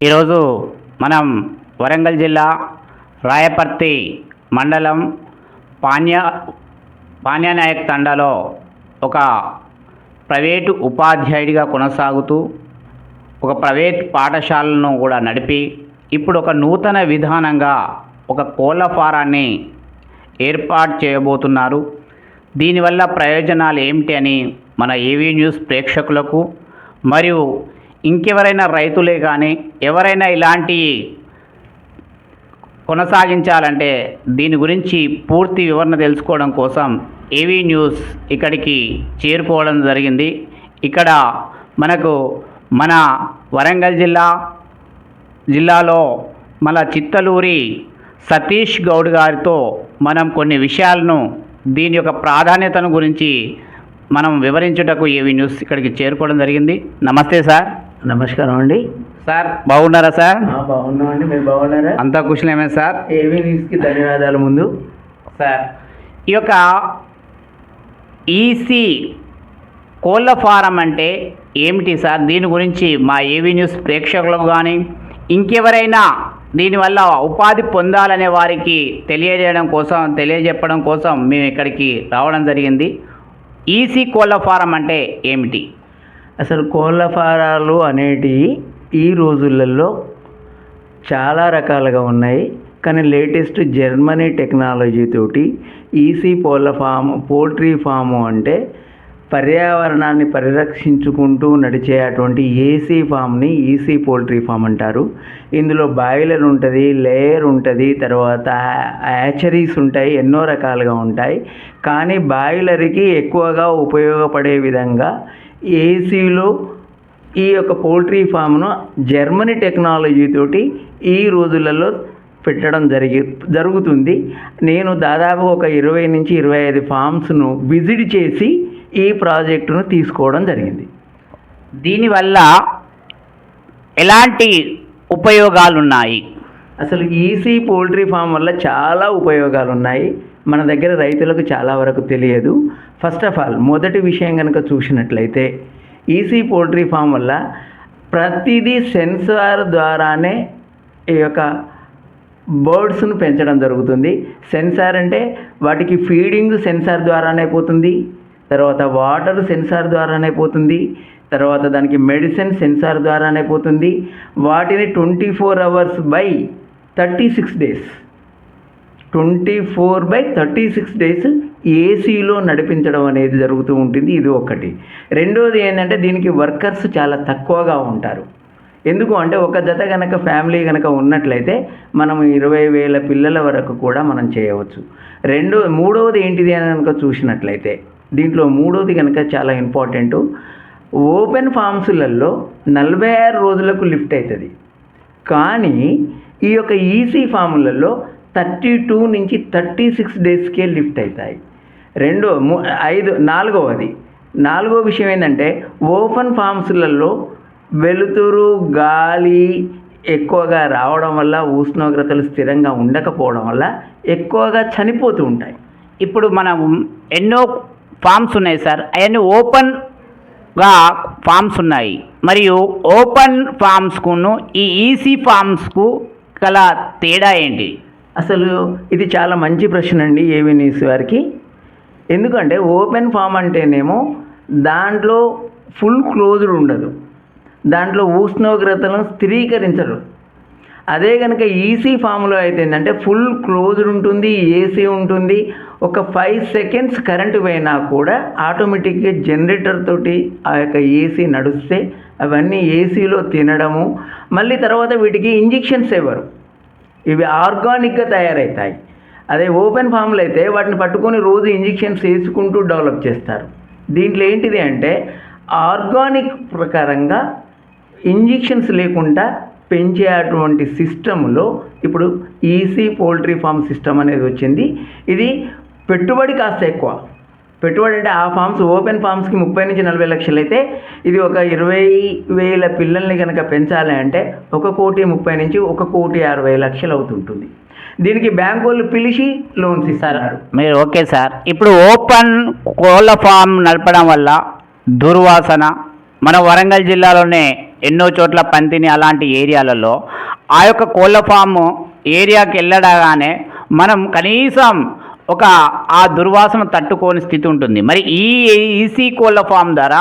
ఈరోజు మనం వరంగల్ జిల్లా రాయపర్తి మండలం పాన్య పాన్యానాయక్ తండాలో ఒక ప్రైవేటు ఉపాధ్యాయుడిగా కొనసాగుతూ ఒక ప్రైవేట్ పాఠశాలను కూడా నడిపి ఇప్పుడు ఒక నూతన విధానంగా ఒక కోళ్ళ ఫారాన్ని ఏర్పాటు చేయబోతున్నారు. దీనివల్ల ప్రయోజనాలు ఏమిటి అని మన ఏవీ న్యూస్ ప్రేక్షకులకు మరియు ఇంకెవరైనా రైతులే కానీ ఎవరైనా ఇలాంటి కొనసాగించాలంటే దీని గురించి పూర్తి వివరణ తెలుసుకోవడం కోసం ఏవీ న్యూస్ ఇక్కడికి చేరుకోవడం జరిగింది. ఇక్కడ మనకు మన వరంగల్ జిల్లా జిల్లాలో మన చిత్తలూరి సతీష్ గౌడ్ గారితో మనం కొన్ని విషయాలను దీని యొక్క ప్రాధాన్యతను గురించి మనం వివరించుటకు ఏవి న్యూస్ ఇక్కడికి చేరుకోవడం జరిగింది. నమస్తే సార్. నమస్కారం అండి. సార్ బాగున్నారా సార్? బాగున్నామండి. మీరు బాగున్నారా? అంతా కుశలమే సార్. ఏవీ న్యూస్కి ధన్యవాదాలు ముందు. సార్ ఈ యొక్క ఈసీ కోళ్ళ ఫారం అంటే ఏమిటి సార్? దీని గురించి మా ఏవీ న్యూస్ ప్రేక్షకులకు కానీ ఇంకెవరైనా దీనివల్ల ఉపాధి పొందాలనే వారికి తెలియజేయడం కోసం తెలియజెప్పడం కోసం మేము ఇక్కడికి రావడం జరిగింది. ఈసీ కోళ్ళ ఫారం అంటే ఏమిటి? అసలు కోళ్ళ ఫారాలు అనేటివి ఈ రోజులలో చాలా రకాలుగా ఉన్నాయి. కానీ లేటెస్ట్ జర్మనీ టెక్నాలజీ తోటి ఈసీ కోళ్ళ ఫామ్ పోల్ట్రీ ఫాము అంటే పర్యావరణాన్ని పరిరక్షించుకుంటూ నడిచే అటువంటి ఏసీ ఫామ్ని ఈసీ పోల్ట్రీ ఫామ్ అంటారు. ఇందులో బాయిలర్ ఉంటుంది లేయర్ ఉంటుంది తర్వాత యాచరీస్ ఉంటాయి ఎన్నో రకాలుగా ఉంటాయి. కానీ బాయిలర్కి ఎక్కువగా ఉపయోగపడే విధంగా ఏసీలో ఈ యొక్క పోల్ట్రీ ఫామ్ను జర్మనీ టెక్నాలజీ తోటి ఈ రోజులలో పెట్టడం జరిగి జరుగుతుంది. నేను దాదాపు ఒక ఇరవై నుంచి ఇరవై ఐదు ఫామ్స్ను విజిట్ చేసి ఈ ప్రాజెక్టును తీసుకోవడం జరిగింది. దీనివల్ల ఎలాంటి ఉపయోగాలు ఉన్నాయి అసలు ఈసీ పోల్ట్రీ ఫామ్ వల్ల చాలా ఉపయోగాలు ఉన్నాయి మన దగ్గర రైతులకు చాలా వరకు తెలియదు. ఫస్ట్ ఆఫ్ ఆల్ మొదటి విషయం కనుక చూసినట్లయితే ఈసీ పోల్ట్రీ ఫామ్ వల్ల ప్రతిదీ సెన్సార్ ద్వారానే ఈ యొక్క బర్డ్స్ను పెంచడం జరుగుతుంది. సెన్సార్ అంటే వాటికి ఫీడింగ్ సెన్సార్ ద్వారానే పోతుంది తర్వాత వాటర్ సెన్సార్ ద్వారానే పోతుంది తర్వాత దానికి మెడిసిన్ సెన్సార్ ద్వారానే పోతుంది. వాటిని twenty four hours by thirty six days twenty four by thirty six days ఏసీలో నడిపించడం అనేది జరుగుతూ ఉంటుంది. ఇది ఒకటి. రెండోది ఏంటంటే దీనికి వర్కర్స్ చాలా తక్కువగా ఉంటారు. ఎందుకు అంటే ఒక జత కనుక ఫ్యామిలీ కనుక ఉన్నట్లయితే మనం ఇరవై వేల పిల్లల వరకు కూడా మనం చేయవచ్చు. రెండో మూడవది ఏంటిది అని కనుక చూసినట్లయితే దీంట్లో మూడవది కనుక చాలా ఇంపార్టెంట్. ఓపెన్ ఫామ్స్లలో నలభై ఆరు రోజులకు లిఫ్ట్ అవుతుంది. కానీ ఈ యొక్క ఈసీ ఫాములలో థర్టీ టూ నుంచి థర్టీ సిక్స్ డేస్కే లిఫ్ట్ అవుతాయి. రెండో ఐదు నాలుగవది. నాలుగో విషయం ఏంటంటే ఓపెన్ ఫామ్స్లలో వెలుతురు గాలి ఎక్కువగా రావడం వల్ల ఉష్ణోగ్రతలు స్థిరంగా ఉండకపోవడం వల్ల ఎక్కువగా చనిపోతూ ఉంటాయి. ఇప్పుడు మనం ఎన్నో ఫామ్స్ ఉన్నాయి సార్. అవన్నీ ఓపెన్గా ఫామ్స్ ఉన్నాయి. మరియు ఓపెన్ ఫామ్స్కును ఈ ఈసీ ఫామ్స్కు గల తేడా ఏంటి? అసలు ఇది చాలా మంచి ప్రశ్న అండి ఏవి న్యూస్ వారికి. ఎందుకంటే ఓపెన్ ఫామ్ అంటేనేమో దాంట్లో ఫుల్ క్లోజ్డ్ ఉండదు. దాంట్లో ఉష్ణోగ్రతలను స్థిరీకరించరు. అదే కనుక ఈసీ ఫామ్లో అయితే ఏంటంటే ఫుల్ క్లోజ్డ్ ఉంటుంది ఏసీ ఉంటుంది. ఒక ఫైవ్ సెకండ్స్ కరెంటు పోయినా కూడా ఆటోమేటిక్గా జనరేటర్ తోటి ఆ యొక్క ఏసీ నడుస్తే అవన్నీ ఏసీలో తినడము మళ్ళీ తర్వాత వీటికి ఇంజెక్షన్స్ ఇవ్వరు. ఇవి ఆర్గానిక్గా తయారవుతాయి అదే ఓపెన్ ఫామ్లో అయితే వాటిని పట్టుకొని రోజు ఇంజెక్షన్స్ వేసుకుంటూ డెవలప్ చేస్తారు. దీంట్లో ఏంటిది అంటే ఆర్గానిక్ ప్రకారంగా ఇంజెక్షన్స్ లేకుండా పెంచే అటువంటి సిస్టంలో ఇప్పుడు ఈసీ పోల్ట్రీ ఫామ్ సిస్టమ్ అనేది వచ్చింది. ఇది పెట్టుబడి కాస్త ఎక్కువ. పెట్టుబడి అంటే ఆ ఫామ్స్ ఓపెన్ ఫామ్స్కి ముప్పై నుంచి నలభై లక్షలు అయితే ఇది ఒక ఇరవై వేల పిల్లల్ని కనుక పెంచాలి అంటే ఒక కోటి ముప్పై నుంచి ఒక కోటి అరవై లక్షలు అవుతుంటుంది. దీనికి బ్యాంకు వాళ్ళు పిలిచి లోన్స్ ఇస్తారు మీరు ఓకే సార్. ఇప్పుడు ఓపెన్ కోళ్ళ ఫామ్ నడపడం వల్ల దుర్వాసన మన వరంగల్ జిల్లాలోనే ఎన్నో చోట్ల పంతిని అలాంటి ఏరియాలలో ఆ యొక్క కోళ్ళ ఫామ్ ఏరియాకి వెళ్ళడగానే మనం కనీసం ఒక ఆ దుర్వాసన తట్టుకోని స్థితి ఉంటుంది. మరి ఈ ఈసీ కోళ్ళ ఫామ్ ద్వారా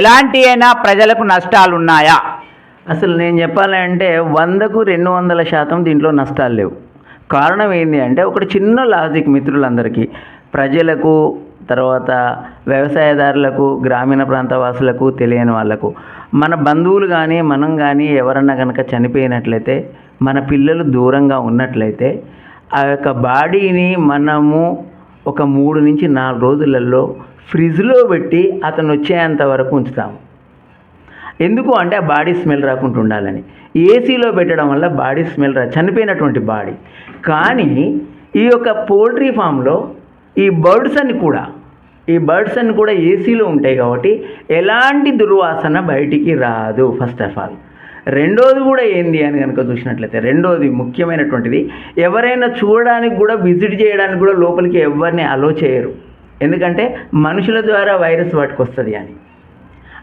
ఎలాంటి అయినా ప్రజలకు నష్టాలు ఉన్నాయా? అసలు నేను చెప్పాలంటే వందకు రెండు వందల శాతం దీంట్లో నష్టాలు లేవు. కారణం ఏంటి అంటే ఒకటి చిన్న లాజిక్ మిత్రులందరికీ ప్రజలకు తర్వాత వ్యవసాయదారులకు గ్రామీణ ప్రాంత వాసులకు తెలియని వాళ్ళకు మన బంధువులు కానీ మనం కానీ ఎవరన్నా కనుక చనిపోయినట్లయితే మన పిల్లలు దూరంగా ఉన్నట్లయితే ఆ యొక్క బాడీని మనము ఒక మూడు నుంచి నాలుగు రోజులలో ఫ్రిడ్జ్లో పెట్టి అతను వచ్చేంత వరకు ఉంచుతాము. ఎందుకు అంటే ఆ బాడీ స్మెల్ రాకుండా ఉండాలని. ఏసీలో పెట్టడం వల్ల బాడీ స్మెల్ రా చనిపోయినటువంటి బాడీ. కానీ ఈ యొక్క పోల్ట్రీ ఫామ్లో ఈ బర్డ్స్ అని కూడా ఈ బర్డ్స్ అని కూడా ఏసీలో ఉంటాయి కాబట్టి ఎలాంటి దుర్వాసన బయటికి రాదు ఫస్ట్ ఆఫ్ ఆల్. రెండోది కూడా ఏంది అని కనుక చూసినట్లయితే రెండోది ముఖ్యమైనటువంటిది ఎవరైనా చూడడానికి కూడా విజిట్ చేయడానికి కూడా లోపలికి ఎవరిని అలో చేయరు. ఎందుకంటే మనుషుల ద్వారా వైరస్ వాటికి వస్తుంది అని.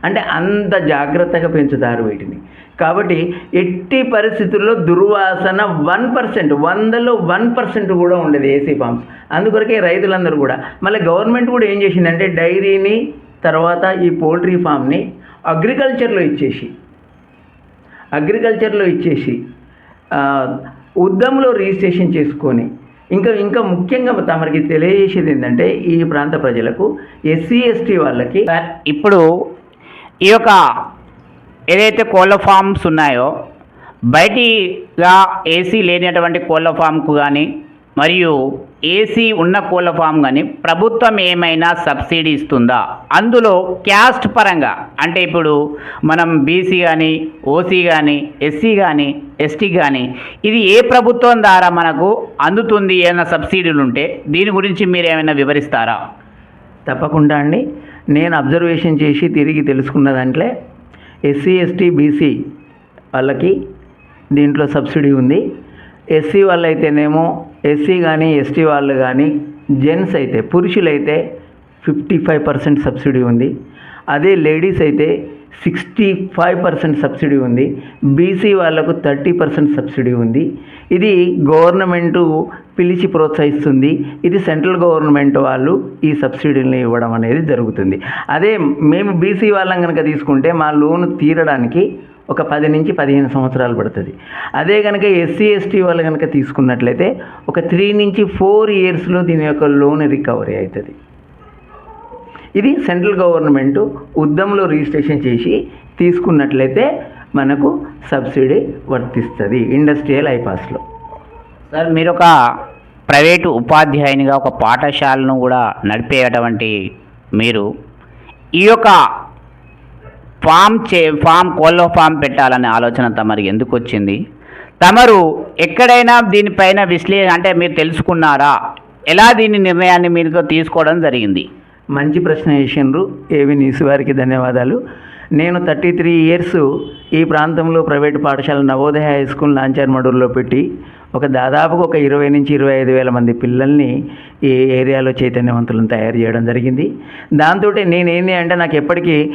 అంటే అంత జాగ్రత్తగా పెంచుతారు వీటిని. కాబట్టి ఎట్టి పరిస్థితుల్లో దుర్వాసన వన్ పర్సెంట్ వందలో వన్ పర్సెంట్ కూడా ఉండేది ఏసీ ఫామ్స్ అందుకొరకే రైతులందరూ కూడా మళ్ళీ గవర్నమెంట్ కూడా ఏం చేసిందంటే డైరీని తర్వాత ఈ పోల్ట్రీ ఫామ్ని అగ్రికల్చర్లో ఇచ్చేసి అగ్రికల్చర్లో ఇచ్చేసి ఉద్దంలో రిజిస్ట్రేషన్ చేసుకొని ఇంకా ఇంకా ముఖ్యంగా తమరికి తెలియజేసేది ఏంటంటే ఈ ప్రాంత ప్రజలకు ఎస్సీ ఎస్టీ వాళ్ళకి ఇప్పుడు ఈ యొక్క ఏదైతే కోళ్ళ ఫామ్స్ ఉన్నాయో బయటిగా ఏసీ లేనటువంటి కోళ్ళ ఫామ్కు కానీ మరియు ఏసీ ఉన్న కోళ్ళ ఫామ్ కానీ ప్రభుత్వం ఏమైనా సబ్సిడీ ఇస్తుందా? అందులో క్యాస్ట్ పరంగా అంటే ఇప్పుడు మనం బీసీ కానీ ఓసీ కానీ ఎస్సీ కానీ ఎస్టీ కానీ ఇది ఏ ప్రభుత్వం ద్వారా మనకు అందుతుంది ఏమైనా సబ్సిడీలు ఉంటే దీని గురించి మీరు ఏమైనా వివరిస్తారా? తప్పకుండా అండి. నేను అబ్జర్వేషన్ చేసి తిరిగి తెలుసుకున్న దాంట్లో ఎస్సీ ఎస్టీ బీసీ వాళ్ళకి దీంట్లో సబ్సిడీ ఉంది. ఎస్సీ వాళ్ళైతేనేమో ఎస్సీ కానీ ఎస్టీ వాళ్ళు కానీ జెంట్స్ అయితే పురుషులైతే ఫిఫ్టీ ఫైవ్ పర్సెంట్ సబ్సిడీ ఉంది. అదే లేడీస్ అయితే సిక్స్టీ ఫైవ్ పర్సెంట్ సబ్సిడీ ఉంది. బీసీ వాళ్ళకు థర్టీ పర్సెంట్ సబ్సిడీ ఉంది. ఇది గవర్నమెంటు పిలిచి ప్రోత్సహిస్తుంది. ఇది సెంట్రల్ గవర్నమెంట్ వాళ్ళు ఈ సబ్సిడీని ఇవ్వడం అనేది జరుగుతుంది. అదే మేము బీసీ వాళ్ళం కనుక తీసుకుంటే మా లోన్ తీరడానికి ఒక పది నుంచి పదిహేను సంవత్సరాలు పడుతుంది. అదే కనుక ఎస్సీ ఎస్టీ వాళ్ళు కనుక తీసుకున్నట్లయితే ఒక త్రీ నుంచి ఫోర్ ఇయర్స్లో దీని యొక్క లోన్ రికవరీ అవుతుంది ఇది సెంట్రల్ గవర్నమెంట్ ఉద్దంలో రిజిస్ట్రేషన్ చేసి తీసుకున్నట్లయితే మనకు సబ్సిడీ వర్తిస్తుంది ఇండస్ట్రియల్ ఐపాస్లో సార్ మీరు ఒక ప్రైవేటు ఉపాధ్యాయునిగా ఒక పాఠశాలను కూడా నడిపేటువంటి మీరు ఈ యొక్క ఫామ్ చే ఫామ్ కోళ్ళ ఫామ్ పెట్టాలనే ఆలోచన తమరికి ఎందుకు వచ్చింది? తమరు ఎక్కడైనా దీనిపైన విశ్లేషణ అంటే మీరు తెలుసుకున్నారా? ఎలా దీని నిర్ణయాన్ని మీరు తీసుకోవడం జరిగింది? మంచి ప్రశ్న వేసిండ్రు ఏవి న్యూస్ వారికి ధన్యవాదాలు. నేను థర్టీ త్రీ ఇయర్స్ ఈ ప్రాంతంలో ప్రైవేట్ పాఠశాల నవోదయ హై స్కూల్ నాంచార్ మడూరులో పెట్టి ఒక దాదాపుగా ఒక ఇరవై నుంచి ఇరవై ఐదు వేల మంది పిల్లల్ని ఈ ఏరియాలో చైతన్యవంతులను తయారు చేయడం జరిగింది. దాంతో నేనేంది అంటే నాకు ఎప్పటికీ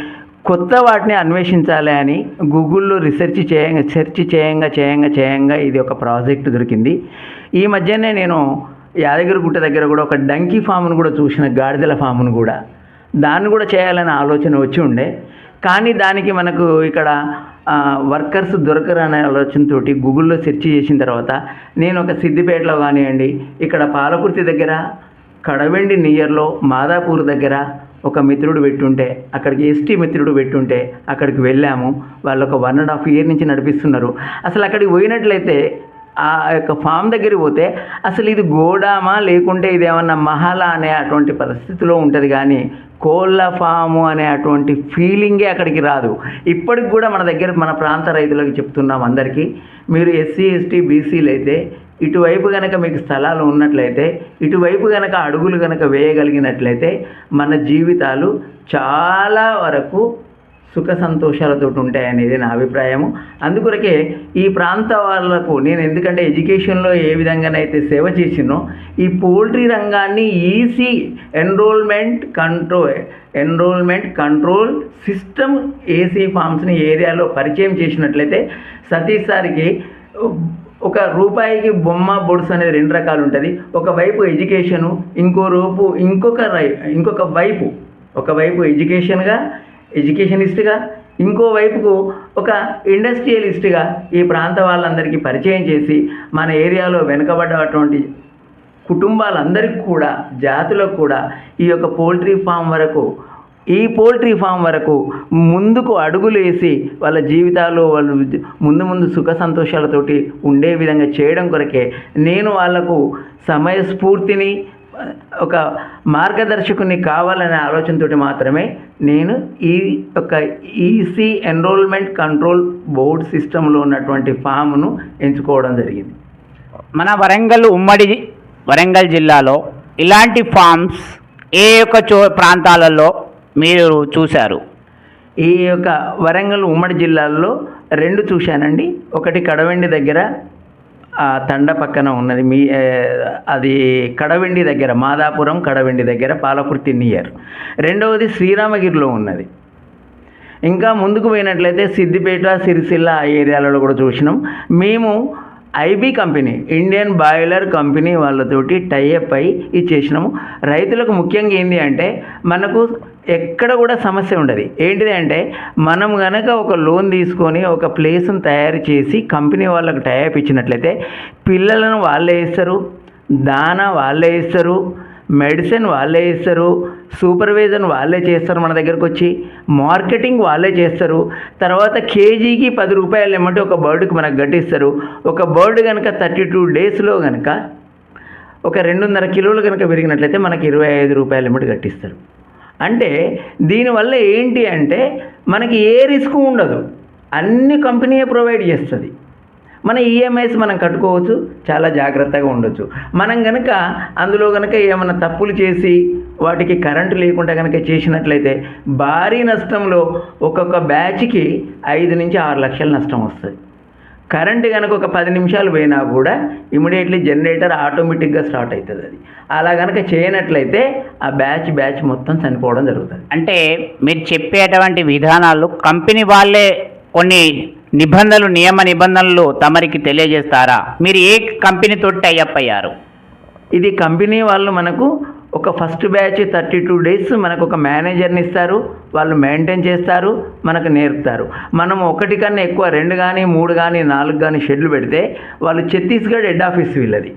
కొత్త వాటిని అన్వేషించాలి అని గూగుల్లో రీసెర్చ్ చేయంగా సెర్చ్ చేయంగా చేయంగా చేయంగా ఇది ఒక ప్రాజెక్ట్ దొరికింది. ఈ మధ్యనే నేను యాదగిరిగుట్ట దగ్గర కూడా ఒక డంకీ ఫామ్ను కూడా చూసిన గాడిదల ఫామ్ను కూడా. దాన్ని కూడా చేయాలనే ఆలోచన వచ్చి ఉండే. కానీ దానికి మనకు ఇక్కడ వర్కర్స్ దొరకరు అనే ఆలోచనతో గూగుల్లో సెర్చ్ చేసిన తర్వాత నేను ఒక సిద్దిపేటలో కానివ్వండి ఇక్కడ పాలకుర్తి దగ్గర కడవెండి నియర్లో మాదాపూర్ దగ్గర ఒక మిత్రుడు పెట్టుంటే అక్కడికి ఎస్టీ మిత్రుడు పెట్టుంటే అక్కడికి వెళ్ళాము. వాళ్ళు ఒక వన్ అండ్ హాఫ్ ఇయర్ నుంచి నడిపిస్తున్నారు. అసలు అక్కడికి పోయినట్లయితే ఆ యొక్క ఫామ్ దగ్గరికి పోతే అసలు ఇది గోడామా? లేకుంటే ఇది ఏమన్నా మహాలా అనే అటువంటి పరిస్థితిలో ఉంటుంది కానీ కోళ్ళ ఫాము అనే అటువంటి ఫీలింగే అక్కడికి రాదు. ఇప్పటికి కూడా మన దగ్గర మన ప్రాంత రైతులకు చెప్తున్నాం అందరికీ మీరు ఎస్సీ ఎస్టీ బీసీలు అయితే ఇటువైపు కనుక మీకు స్థలాలు ఉన్నట్లయితే ఇటువైపు కనుక అడుగులు కనుక వేయగలిగినట్లయితే మన జీవితాలు చాలా వరకు సుఖ సంతోషాలతో ఉంటాయనేది నా అభిప్రాయము. అందుకొరకే ఈ ప్రాంత వాళ్ళకు నేను ఎందుకంటే ఎడ్యుకేషన్లో ఏ విధంగానైతే సేవ చేసినో ఈ పోల్ట్రీ రంగాన్ని EC enrolment control enrolment control system AC ఫామ్స్ని ఏరియాలో పరిచయం చేసినట్లయితే సతీష్ సార్కి ఒక రూపాయికి బొమ్మ బొడుసు అనేది రెండు రకాలు ఉంటుంది. ఒకవైపు ఎడ్యుకేషను ఇంకో రూపు ఇంకొక రై ఇంకొక వైపు. ఒకవైపు ఎడ్యుకేషన్గా ఎడ్యుకేషనిస్ట్గా ఇంకోవైపుకు ఒక ఇండస్ట్రియలిస్ట్గా ఈ ప్రాంత వాళ్ళందరికీ పరిచయం చేసి మన ఏరియాలో వెనుకబడ్డటువంటి కుటుంబాలందరికీ కూడా జాతులకు కూడా ఈ యొక్క పోల్ట్రీ ఫామ్ వరకు ఈ పోల్ట్రీ ఫామ్ వరకు ముందుకు అడుగులు వేసి వాళ్ళ జీవితాలు వాళ్ళు ముందు ముందు సుఖ సంతోషాలతోటి ఉండే విధంగా చేయడం కొరకే నేను వాళ్ళకు సమయస్ఫూర్తిని ఒక మార్గదర్శకుని కావాలనే ఆలోచనతోటి మాత్రమే నేను ఈ యొక్క ఈసీ ఎన్రోల్మెంట్ కంట్రోల్ బోర్డ్ సిస్టంలో ఉన్నటువంటి ఫామ్ను ఎంచుకోవడం జరిగింది. మన వరంగల్ ఉమ్మడి వరంగల్ జిల్లాలో ఇలాంటి ఫామ్స్ ఏ యొక్క చో ప్రాంతాలలో మీరు చూశారు. ఈ యొక్క వరంగల్ ఉమ్మడి జిల్లాల్లో రెండు చూశానండి. ఒకటి కడవెండి దగ్గర ఆ తండ పక్కన ఉన్నది. మీ అది కడవెండి దగ్గర మాదాపురం కడవెండి దగ్గర పాలకుర్తి నియర్. రెండవది శ్రీరామగిరిలో ఉన్నది. ఇంకా ముందుకు పోయినట్లయితే సిద్దిపేట సిరిసిల్ల ఆ ఏరియాలలో కూడా చూసినాం. మేము IB company Indian boiler company వాళ్ళతోటి టైఅప్ అయి ఇది చేసినాము రైతులకు ముఖ్యంగా ఏంటి అంటే మనకు ఎక్కడ కూడా సమస్య ఉండదు. ఏంటిది అంటే మనం గనక ఒక లోన్ తీసుకొని ఒక ప్లేస్ని తయారు చేసి కంపెనీ వాళ్ళకు టైఅప్ ఇచ్చినట్లయితే పిల్లలను వాళ్ళే ఇస్తారు దానా వాళ్ళే ఇస్తారు మెడిసిన్ వాళ్ళే ఇస్తారు సూపర్విజన్ వాళ్ళే చేస్తారు మన దగ్గరకు వచ్చి మార్కెటింగ్ వాళ్ళే చేస్తారు. తర్వాత కేజీకి పది రూపాయలు ఇమ్మంటే ఒక బర్డ్కి మనకు గట్టిస్తారు. ఒక బర్డ్ కనుక థర్టీ టూ డేస్లో కనుక ఒక రెండున్నర కిలోలు కనుక పెరిగినట్లయితే మనకి ఇరవై ఐదు రూపాయలు ఇమ్మటి కట్టిస్తారు అంటే దీనివల్ల ఏంటి అంటే మనకి ఏ రిస్క్ ఉండదు. అన్ని కంపెనీయే ప్రొవైడ్ చేస్తుంది. మన ఈఎంఐస్ మనం కట్టుకోవచ్చు చాలా జాగ్రత్తగా ఉండొచ్చు. మనం కనుక అందులో కనుక ఏమైనా తప్పులు చేసి వాటికి కరెంటు లేకుండా కనుక చేసినట్లయితే భారీ నష్టంలో ఒక్కొక్క బ్యాచ్కి ఐదు నుంచి ఆరు లక్షల నష్టం వస్తుంది. కరెంటు కనుక ఒక పది నిమిషాలు పోయినా కూడా ఇమీడియట్లీ జనరేటర్ ఆటోమేటిక్గా స్టార్ట్ అవుతుంది అది. అలా కనుక చేయనట్లయితే ఆ బ్యాచ్ బ్యాచ్ మొత్తం చనిపోవడం జరుగుతుంది. అంటే మీరు చెప్పేటువంటి విధానాలు కంపెనీ వాళ్ళే కొన్ని నిబంధనలు నియమ నిబంధనలు తమరికి తెలియజేస్తారా? మీరు ఏ కంపెనీతో టైఅప్ అయ్యారు? ఇది కంపెనీ వాళ్ళు మనకు ఒక first batch thirty two days మనకు ఒక మేనేజర్ని ఇస్తారు వాళ్ళు మెయింటైన్ చేస్తారు మనకు నేర్పుతారు. మనం ఒకటి కన్నా ఎక్కువ రెండు కానీ మూడు కానీ నాలుగు కానీ షెడ్లు పెడితే వాళ్ళు ఛత్తీస్గఢ్ హెడ్ ఆఫీస్ వీళ్ళది.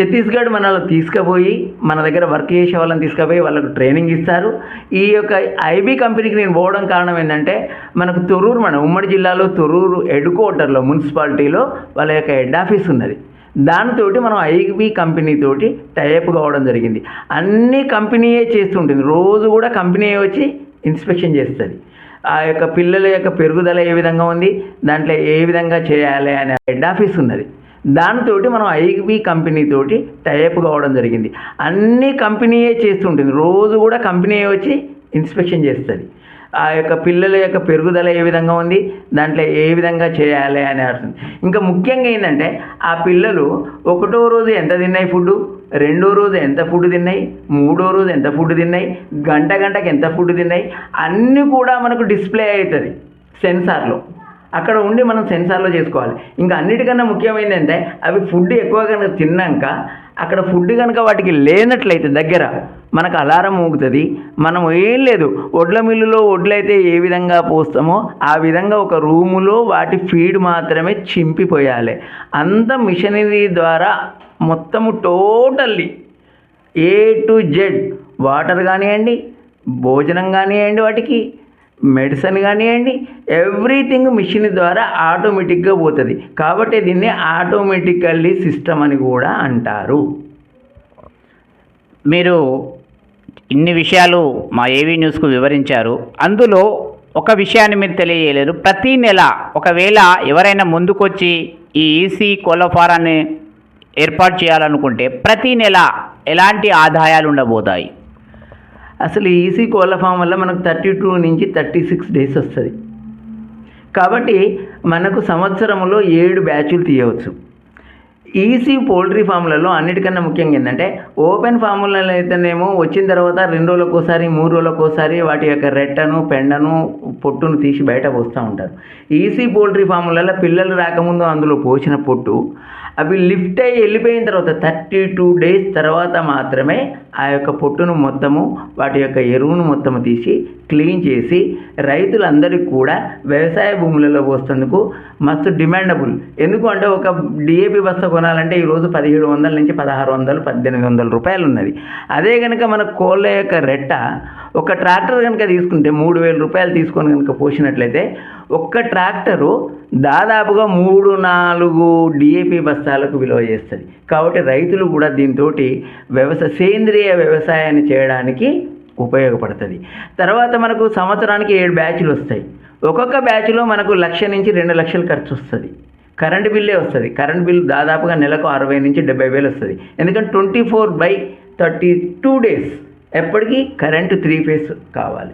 ఛత్తీస్గఢ్ మనల్ని తీసుకుపోయి మన దగ్గర వర్క్ చేసే వాళ్ళని తీసుకుపోయి వాళ్ళకు ట్రైనింగ్ ఇస్తారు. ఈ యొక్క ఐబీ కంపెనీకి నేను పోవడం కారణం ఏంటంటే మనకు తొర్రూరు మన ఉమ్మడి జిల్లాలో తొర్రూరు హెడ్ క్వార్టర్లో మున్సిపాలిటీలో వాళ్ళ యొక్క హెడ్ ఆఫీస్ ఉన్నది. దానితోటి మనం ఐబీ కంపెనీతోటి టైప్ కావడం జరిగింది. అన్ని కంపెనీయే చేస్తుంటుంది. రోజు కూడా కంపెనీయే వచ్చి ఇన్స్పెక్షన్ చేస్తుంది. ఆ యొక్క పిల్లల యొక్క పెరుగుదల ఏ విధంగా ఉంది? దాంట్లో ఏ విధంగా చేయాలి అనే హెడ్ ఆఫీస్ ఉన్నది. దానితోటి మనం ఐబీ కంపెనీ తోటి టైప్ కావడం జరిగింది. అన్ని కంపెనీయే చేస్తుంటుంది. రోజు కూడా కంపెనీయే వచ్చి ఇన్స్పెక్షన్ చేస్తుంది. ఆ యొక్క పిల్లల యొక్క పెరుగుదల ఏ విధంగా ఉంది? దాంట్లో ఏ విధంగా చేయాలి అని అర్థం ఇంకా ముఖ్యంగా ఏంటంటే ఆ పిల్లలు ఒకటో రోజు ఎంత తిన్నాయి ఫుడ్ రెండో రోజు ఎంత ఫుడ్ తిన్నాయి? మూడో రోజు ఎంత ఫుడ్ తిన్నాయి? గంట గంటకి ఎంత ఫుడ్ తిన్నాయి? అన్నీ కూడా మనకు డిస్ప్లే అవుతుంది సెన్సార్లో. అక్కడ ఉండి మనం సెన్సార్లో చేసుకోవాలి. ఇంకా అన్నిటికన్నా ముఖ్యమైనది అంటే అవి ఫుడ్ ఎక్కువ కనుక తిన్నాక అక్కడ ఫుడ్ కనుక వాటికి లేనట్లయితే దగ్గర మనకు అలారం ఊగుతుంది. మనం ఏం లేదు. ఒడ్ల మిల్లులో వడ్లయితే ఏ విధంగా పోస్తామో ఆ విధంగా ఒక రూములో వాటి ఫీడ్ మాత్రమే చింపిపోయాలి. అంత మిషనరీ ద్వారా మొత్తము totally A to Z water కానివ్వండి భోజనం కానివ్వండి వాటికి మెడిసిన్ కానివ్వండి ఎవ్రీథింగ్ మిషన్ ద్వారా ఆటోమేటిక్గా పోతుంది. కాబట్టి దీన్ని ఆటోమేటికల్లీ సిస్టమ్ అని కూడా అంటారు. మీరు ఇన్ని విషయాలు మా ఏవీ న్యూస్కు వివరించారు. అందులో ఒక విషయాన్ని మీరు తెలియజేయలేరు. ప్రతి నెల ఒకవేళ ఎవరైనా ముందుకొచ్చి ఈ ఈసీ కోళ్ళఫారాన్ని ఏర్పాటు చేయాలనుకుంటే ప్రతి నెల ఎలాంటి ఆదాయాలు ఉండబోతాయి? అసలు ఈసీ కోళ్ళ ఫామ్ వల్ల మనకు థర్టీ టూ నుంచి థర్టీ సిక్స్ డేస్ వస్తుంది. కాబట్టి మనకు సంవత్సరంలో ఏడు బ్యాచులు తీయవచ్చు. ఈసీ పోల్ట్రీ ఫామ్లలో అన్నిటికన్నా ముఖ్యంగా ఏంటంటే ఓపెన్ ఫామ్లలో అయితేనేమో వచ్చిన తర్వాత రెండు రోజులకోసారి మూడు రోజులకోసారి వాటి యొక్క రెట్టను పెండను పొట్టును తీసి బయట పోస్తూ ఉంటారు. ఈసీ పోల్ట్రీ ఫామ్లలో పిల్లలు రాకముందు అందులో పోసిన పొట్టు అవి లిఫ్ట్ అయ్యి వెళ్ళిపోయిన తర్వాత థర్టీ టూ డేస్ తర్వాత మాత్రమే ఆ యొక్క పొట్టును మొత్తము వాటి యొక్క ఎరువును మొత్తము తీసి క్లీన్ చేసి రైతులందరికీ కూడా వ్యవసాయ భూములలో పోస్తందుకు మస్తు డిమాండబుల్. ఎందుకంటే ఒక డిఏపి బస్తా కొనాలంటే ఈరోజు పదిహేడు వందల నుంచి పదహారు వందలు పద్దెనిమిది వందల రూపాయలు ఉన్నది. అదే కనుక మన కోళ్ళ యొక్క రెట్ట ఒక ట్రాక్టర్ కనుక తీసుకుంటే మూడు వేల రూపాయలు తీసుకొని కనుక పోసినట్లయితే ఒక్క ట్రాక్టరు దాదాపుగా మూడు నాలుగు డిఏపి బస్తాలకు విలువ చేస్తుంది. కాబట్టి రైతులు కూడా దీంతో వ్యవసాయ సేంద్రియ వ్యవసాయాన్ని చేయడానికి ఉపయోగపడుతుంది. తర్వాత మనకు సంవత్సరానికి ఏడు బ్యాచ్లు వస్తాయి. ఒక్కొక్క బ్యాచ్లో మనకు లక్ష నుంచి రెండు లక్షలు ఖర్చు వస్తుంది. కరెంట్ బిల్లే వస్తుంది. కరెంట్ బిల్ దాదాపుగా నెలకు అరవై నుంచి డెబ్బై వేలు వస్తుంది. ఎందుకంటే twenty four by thirty two days ఎప్పటికీ కరెంటు త్రీ ఫేస్ కావాలి.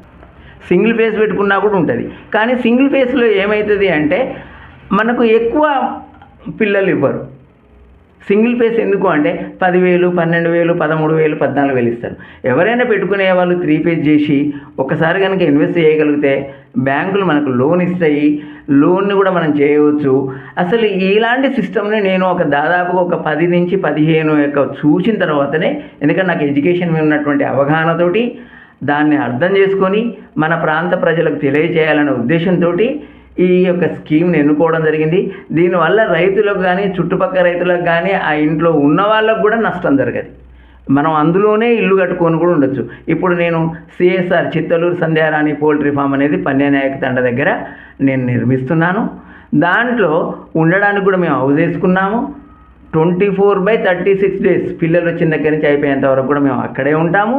సింగిల్ ఫేస్ పెట్టుకున్నా కూడా ఉంటుంది. కానీ సింగిల్ ఫేస్లో ఏమవుతుంది అంటే మనకు ఎక్కువ పిల్లలు ఇవ్వరు. సింగిల్ ఫేస్ ఎందుకు అంటే పదివేలు పన్నెండు వేలు పదమూడు వేలు పద్నాలుగు వేలు ఇస్తారు. ఎవరైనా పెట్టుకునే వాళ్ళు త్రీ ఫేస్ చేసి ఒకసారి కనుక ఇన్వెస్ట్ చేయగలిగితే బ్యాంకులు మనకు లోన్ ఇస్తాయి లోన్ని కూడా మనం చేయవచ్చు. అసలు ఇలాంటి సిస్టమ్ని నేను ఒక దాదాపుగా ఒక పది నుంచి పదిహేను యొక్క చూసిన తర్వాతనే ఎందుకంటే నాకు ఎడ్యుకేషన్ మీద ఉన్నటువంటి అవగాహనతోటి దాన్ని అర్థం చేసుకొని మన ప్రాంత ప్రజలకు తెలియజేయాలనే ఉద్దేశంతో ఈ యొక్క స్కీమ్ని ఎన్నుకోవడం జరిగింది. దీనివల్ల రైతులకు కానీ చుట్టుపక్కల రైతులకు కానీ ఆ ఇంట్లో ఉన్న వాళ్ళకు కూడా నష్టం జరగదు. మనం అందులోనే ఇల్లు కట్టుకొని కూడా ఉండొచ్చు. ఇప్పుడు నేను CSR Chittaluru Sandhyarani poultry farm అనేది పన్నెనాయక తండ దగ్గర నేను నిర్మిస్తున్నాను. దాంట్లో ఉండడానికి కూడా మేము హౌస్ వేసుకున్నాము. Twenty four by thirty six days పిల్లలు వచ్చిన దగ్గర నుంచి అయిపోయేంత వరకు కూడా మేము అక్కడే ఉంటాము.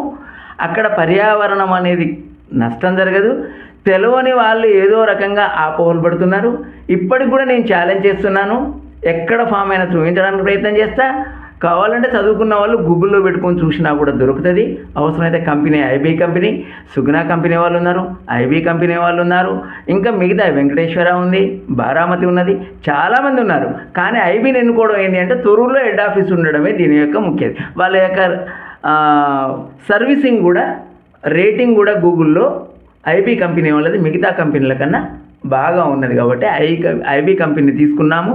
అక్కడ పర్యావరణం అనేది నష్టం జరగదు. తెలవని వాళ్ళు ఏదో రకంగా ఆపవలబడుతున్నారు ఇప్పటికి కూడా నేను ఛాలెంజ్ చేస్తున్నాను. ఎక్కడ ఫామ్ అయినా చూపించడానికి ప్రయత్నం చేస్తా. కావాలంటే చదువుకున్న వాళ్ళు గూగుల్లో పెట్టుకొని చూసినా కూడా దొరుకుతుంది. అవసరమైతే company IB company Suguna company వాళ్ళు ఉన్నారు ఐబీ కంపెనీ వాళ్ళు ఉన్నారు. ఇంకా మిగతా వెంకటేశ్వర ఉంది బారామతి ఉన్నది చాలామంది ఉన్నారు. కానీ ఐబీని ఎన్నుకోవడం ఏంటి అంటే తొరూరులో హెడ్ ఆఫీస్ ఉండడమే దీని యొక్క ముఖ్యది వాళ్ళ యొక్క సర్వీసింగ్ కూడా రేటింగ్ కూడా గూగుల్లో ఐబీ కంపెనీ వాళ్ళది మిగతా కంపెనీల కన్నా బాగా ఉన్నది కాబట్టి ఐ ఐబీ కంపెనీ తీసుకున్నాము.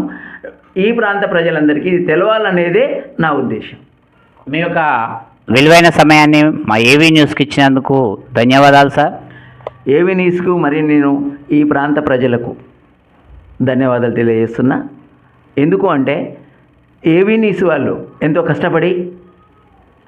ఈ ప్రాంత ప్రజలందరికీ ఇది తెలవాలనేదే నా ఉద్దేశం. మీ యొక్క విలువైన సమయాన్ని మా ఏవీ న్యూస్కి ఇచ్చినందుకు ధన్యవాదాలు సార్. ఏవి న్యూస్కు మరి నేను ఈ ప్రాంత ప్రజలకు ధన్యవాదాలు తెలియజేస్తున్నా. ఎందుకు అంటే ఏవి న్యూస్ వాళ్ళు ఎంతో కష్టపడి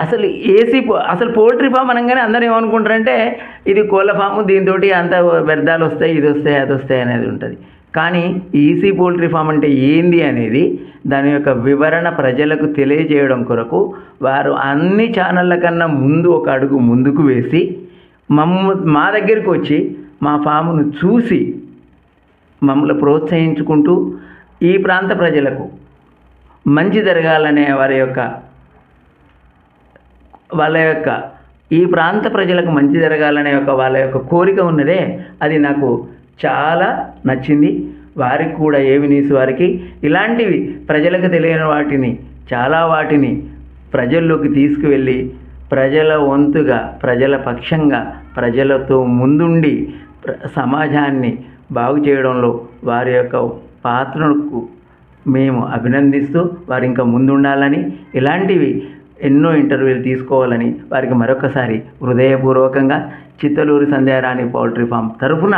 అసలు ఏసీ పో- అసలు పోల్ట్రీ ఫామ్ అనగానే అందరూ ఏమనుకుంటారంటే ఇది కోళ్ళ ఫాము దీంతో అంత వ్యర్థాలు వస్తాయి ఇది వస్తాయి అది వస్తాయి అనేది ఉంటుంది. కానీ ఈసీ పోల్ట్రీ ఫామ్ అంటే ఏంది అనేది దాని యొక్క వివరణ ప్రజలకు తెలియజేయడం కొరకు వారు అన్ని ఛానళ్ళ కన్నా ముందు ఒక అడుగు ముందుకు వేసి మమ్మ మా దగ్గరికి వచ్చి మా ఫామును చూసి మమ్మల్ని ప్రోత్సహించుకుంటూ ఈ ప్రాంత ప్రజలకు మంచి జరగాలనే వారి యొక్క వాళ్ళ యొక్క ఈ ప్రాంత ప్రజలకు మంచి జరగాలనే యొక్క వాళ్ళ యొక్క కోరిక ఉన్నదే అది నాకు చాలా నచ్చింది. వారికి కూడా ఏవి నీసు వారికి ఇలాంటివి ప్రజలకు తెలియని వాటిని చాలా వాటిని ప్రజల్లోకి తీసుకువెళ్ళి ప్రజల వంతుగా ప్రజల పక్షంగా ప్రజలతో ముందుండి సమాజాన్ని బాగు చేయడంలో వారి యొక్క పాత్రకు మేము అభినందిస్తూ వారు ఇంకా ముందుండాలని ఇలాంటివి ఎన్నో ఇంటర్వ్యూలు తీసుకోవాలని వారికి మరొకసారి హృదయపూర్వకంగా చిత్తలూరు సంధ్యారాణి పౌల్ట్రీ ఫామ్ తరఫున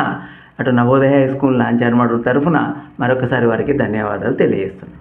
అటు నవోదయ హై స్కూల్ లాంఛార్మడు తరఫున మరొకసారి వారికి ధన్యవాదాలు తెలియజేస్తున్నాను